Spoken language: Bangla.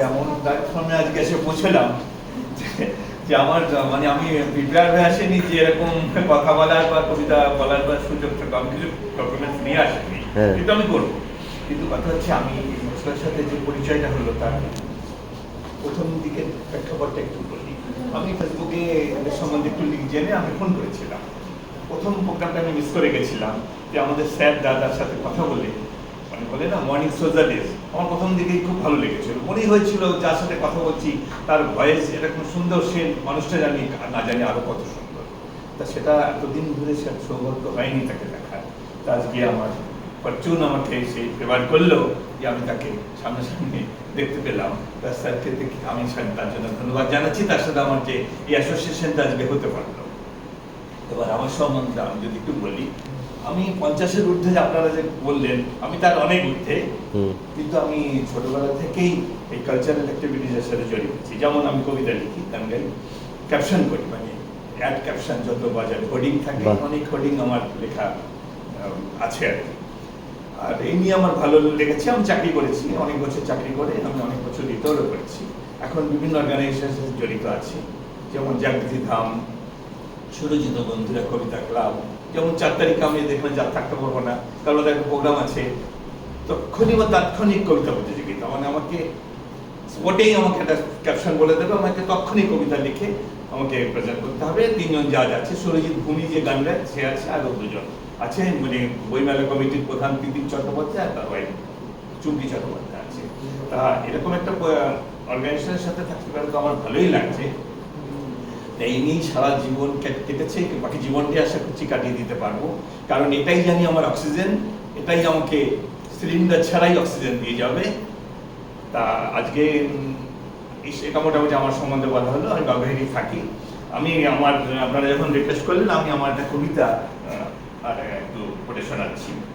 এমন প্ল্যাটফর্মে আজকে এসে পৌঁছলাম যে- আমার মানে আমি প্রিপেয়ার হয়ে আসেনি যে এরকম কথা বলার বা কবিতা বলার বা কিছু ডকুমেন্টস নিয়ে আসেনি। হ্যাঁ। কিন্তু আমি করব। কিন্তু কথা হচ্ছে আমি মশলার সাথে যে পরিচয়টা হলো তার প্রথম দিকে প্রেক্ষাপটটা একটু বলি। আমি ফেসবুকে এদের সম্বন্ধে একটু লিখ জেনে আমি ফোন করেছিলাম। প্রথম প্রোগ্রামটা আমি মিস করে গেছিলাম যে আমাদের স্যার দাদার সাথে কথা বলে মানে বলে না মর্নিং সোজা ডেজ আমার প্রথম দিকেই খুব ভালো লেগেছিল। মনেই হয়েছিল যার সাথে কথা বলছি, তার ভয়েস এরকম সুন্দর সে মানুষটা জানি না জানি আরও কত সুন্দর। তা সেটা এতদিন ধরে সে সৌভাগ্য হয়নি তাকে দেখার। তা আজকে আমার ফরচুন আমাকে সেই ফেভার করল যে আমি তাকে সামনাসামনি দেখতে পেলাম। তার স্যারকে দেখে আমি তার জন্য ধন্যবাদ জানাচ্ছি। তার সাথে আমার যে এই অ্যাসোসিয়েশনটা আজকে হতে পারল। এবার আমার সম্বন্ধে আমি যদি একটু বলি আমি পঞ্চাশের ঊর্ধ্বে যে আপনারা যে বললেন আমি তার অনেক ঊর্ধ্বে কিন্তু আমি ছোটবেলা থেকেই এই কালচারাল অ্যাক্টিভিটিজের সাথে জড়িত আছি। যেমন আমি কবিতা লিখি গান গাই ক্যাপশন করি মানে অ্যাড ক্যাপশন যত বাজারে হোর্ডিং থাকে অনেক হোর্ডিং আমার লেখা আছে আর কি। আর এই নিয়ে আমার ভালো লেগেছে আমি চাকরি করেছি অনেক বছর চাকরি করে আমি অনেক বছর রিটায়ারও করেছি। এখন বিভিন্ন অর্গানাইজেশনের সাথে জড়িত আছি যেমন জাগৃতি ধাম সুরজিত বন্ধুরা কবিতা ক্লাব। যেমন চার তারিখে আমি দেখলাম যা থাকতে পারব না, কারণ একটা প্রোগ্রাম আছে। তক্ষণি বা তাৎক্ষণিক কবিতা প্রতিযোগিতা মানে আমাকে স্পটেই আমাকে একটা ক্যাপশন বলে দেবে, আমাকে তখনই কবিতা লিখে আমাকে প্রেজেন্ট করতে হবে। তিনজন জাজ আছে, সুরজিৎ ভূমি যে গান গায়, সে আছে, আরও দুজন আছে মানে বইমেলা কমিটির প্রধান তিতিন চট্টোপাধ্যায় আর তার ওয়াইফ চুমকি চট্টোপাধ্যায় আছে। তা এরকম একটা অর্গানাইজেশনের সাথে থাকতে পারে তো আমার ভালোই লাগছে। এই নিয়েই সারা জীবন কেটেছে, বাকি জীবনটি আশা করছি কাটিয়ে দিতে পারব। কারণ এটাই জানি আমার অক্সিজেন, এটাই আমাকে সিলিন্ডার ছাড়াই অক্সিজেন দিয়ে যাবে। তা আজকে এটা মোটামুটি আমার সম্বন্ধে বলা হলো, আমি বাঘাহিরি থাকি। আমি আমার, আপনারা যখন রিকোয়েস্ট করলেন, আমি আমার একটা কবিতা আর একটু পড়ে শোনাচ্ছি